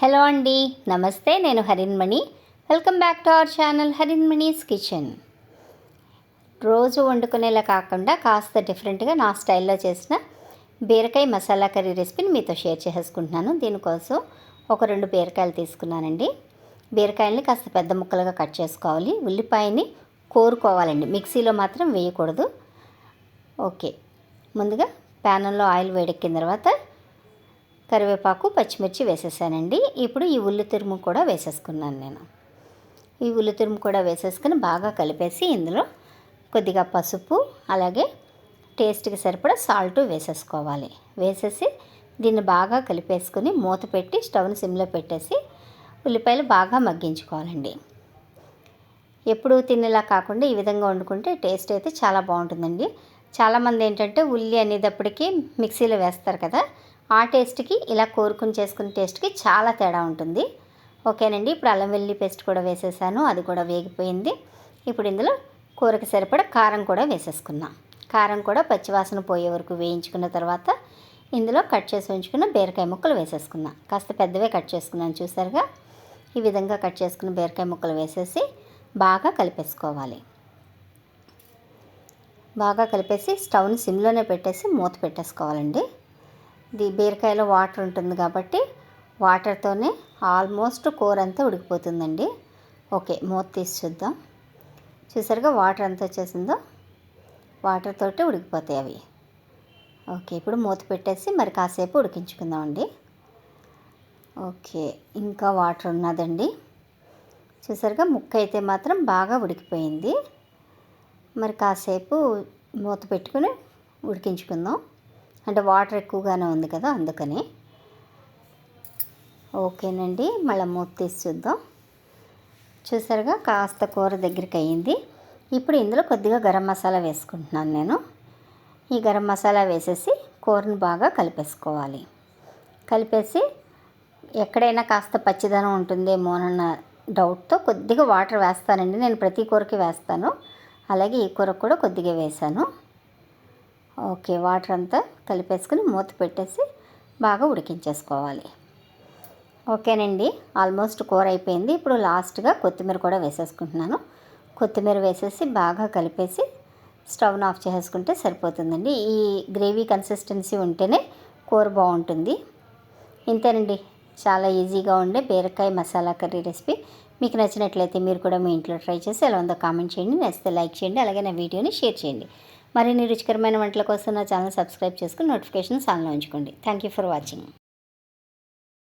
Hello అండి. నమస్తే నేను Harinmani welcome back to our channel Harinmani's kitchen. రోజు వండుకునేలా కాకుండా కాస్త డిఫరెంట్గా నా స్టైల్లో చేసిన బీరకాయ మసాలా కర్రీ రెసిపీని మీతో షేర్ చేసుకుంటున్నాను దీనికోసం ఒక రెండు బీరకాయలు తీసుకున్నానండి. బీరకాయల్ని కాస్త పెద్ద ముక్కలుగా కట్ చేసుకోవాలి. ఉల్లిపాయని కోరుకోవాలండి. మిక్సీలో మాత్రం వేయకూడదు. ఓకే. ముందుగా ప్యానంలో ఆయిల్ వేడెక్కిన తర్వాత కరివేపాకు పచ్చిమిర్చి వేసేసానండి. ఇప్పుడు ఈ ఉల్లి తురుము కూడా వేసేసుకున్నాను నేను. ఈ ఉల్లి తురుము కూడా వేసేసుకుని బాగా కలిపేసి ఇందులో కొద్దిగా పసుపు అలాగే టేస్ట్కి సరిపడా సాల్ట్ వేసేసుకోవాలి. వేసేసి దీన్ని బాగా కలిపేసుకుని మూత పెట్టి స్టవ్ని సిమ్లో పెట్టేసి ఉల్లిపాయలు బాగా మగ్గించుకోవాలండి. ఎప్పుడు తినేలా కాకుండా ఈ విధంగా వండుకుంటే టేస్ట్ అయితే చాలా బాగుంటుందండి. చాలామంది ఏంటంటే ఉల్లి అనేటప్పటికీ మిక్సీలో వేస్తారు కదా ఆ టేస్ట్కి ఇలా కోరుకుని చేసుకునే టేస్ట్కి చాలా తేడా ఉంటుంది. ఓకేనండి ఇప్పుడు అల్లం వెల్లి పేస్ట్ కూడా వేసేసాను అది కూడా వేగిపోయింది. ఇప్పుడు ఇందులో కూరకి సరిపడా కారం కూడా వేసేసుకున్నాం కారం కూడా పచ్చివాసన పోయే వరకు వేయించుకున్న తర్వాత ఇందులో కట్ చేసి ఉంచుకున్న బీరకాయ ముక్కలు వేసేసుకున్నాం కాస్త పెద్దవే కట్ చేసుకున్నాను చూసారుగా? ఈ విధంగా కట్ చేసుకున్న బీరకాయ ముక్కలు వేసేసి బాగా కలిపేసుకోవాలి. బాగా కలిపేసి స్టవ్ని సిమ్లోనే పెట్టేసి మూత పెట్టేసుకోవాలండి. బీరకాయలో వాటర్ ఉంటుంది కాబట్టి వాటర్తోనే ఆల్మోస్ట్ కూర అంతా ఉడికిపోతుందండి. ఓకే మూత తీసి చూద్దాం. చూసారుగా వాటర్ ఎంత వచ్చేసిందో? వాటర్ తోటి ఉడికిపోతాయి అవి. ఓకే ఇప్పుడు మూత పెట్టేసి మరి కాసేపు ఉడికించుకుందామండి. ఓకే ఇంకా వాటర్ ఉన్నదండి. చూసారుగా ముక్క అయితే మాత్రం బాగా ఉడికిపోయింది. మరి కాసేపు మూత పెట్టుకుని ఉడికించుకుందాం. అంటే వాటర్ ఎక్కువగానే ఉంది కదా అందుకని. ఓకేనండి మళ్ళీ మూత తీసి చూద్దాం. చూసారుగా కాస్త కూర దగ్గరికి అయ్యింది ఇప్పుడు ఇందులో కొద్దిగా గరం మసాలా వేసుకుంటున్నాను నేను. ఈ గరం మసాలా వేసేసి కూరను బాగా కలిపేసుకోవాలి. కలిపేసి ఎక్కడైనా కాస్త పచ్చిదనం ఉంటుందేమోనన్న డౌట్తో కొద్దిగా వాటర్ వేస్తానండి. నేను ప్రతి కూరకి వేస్తాను. అలాగే ఈ కూరకు కూడా కొద్దిగా వేసాను ఓకే వాటర్ అంతా కలిపేసుకుని మూత పెట్టేసి బాగా ఉడికించేసుకోవాలి. ఓకేనండి ఆల్మోస్ట్ కూర అయిపోయింది. ఇప్పుడు లాస్ట్గా కొత్తిమీర కూడా వేసేసుకుంటున్నాను. కొత్తిమీర వేసేసి బాగా కలిపేసి స్టవ్ను ఆఫ్ చేసుకుంటే సరిపోతుందండి. ఈ గ్రేవీ కన్సిస్టెన్సీ ఉంటేనే కూర బాగుంటుంది. ఇంతేనండి చాలా ఈజీగా ఉండే బీరకాయ మసాలా కర్రీ రెసిపీ. మీకు నచ్చినట్లయితే మీరు కూడా మీ ఇంట్లో ట్రై చేసి ఎలా ఉందో కామెంట్ చేయండి. నచ్చితే లైక్ చేయండి అలాగే నా వీడియోని షేర్ చేయండి. మరిన్ని రుచికరమైన వంటల కోసం నా ఛానల్ సబ్స్క్రైబ్ చేసుకుని నోటిఫికేషన్ ఆన్లో ఉంచుకోండి. Thank you for watching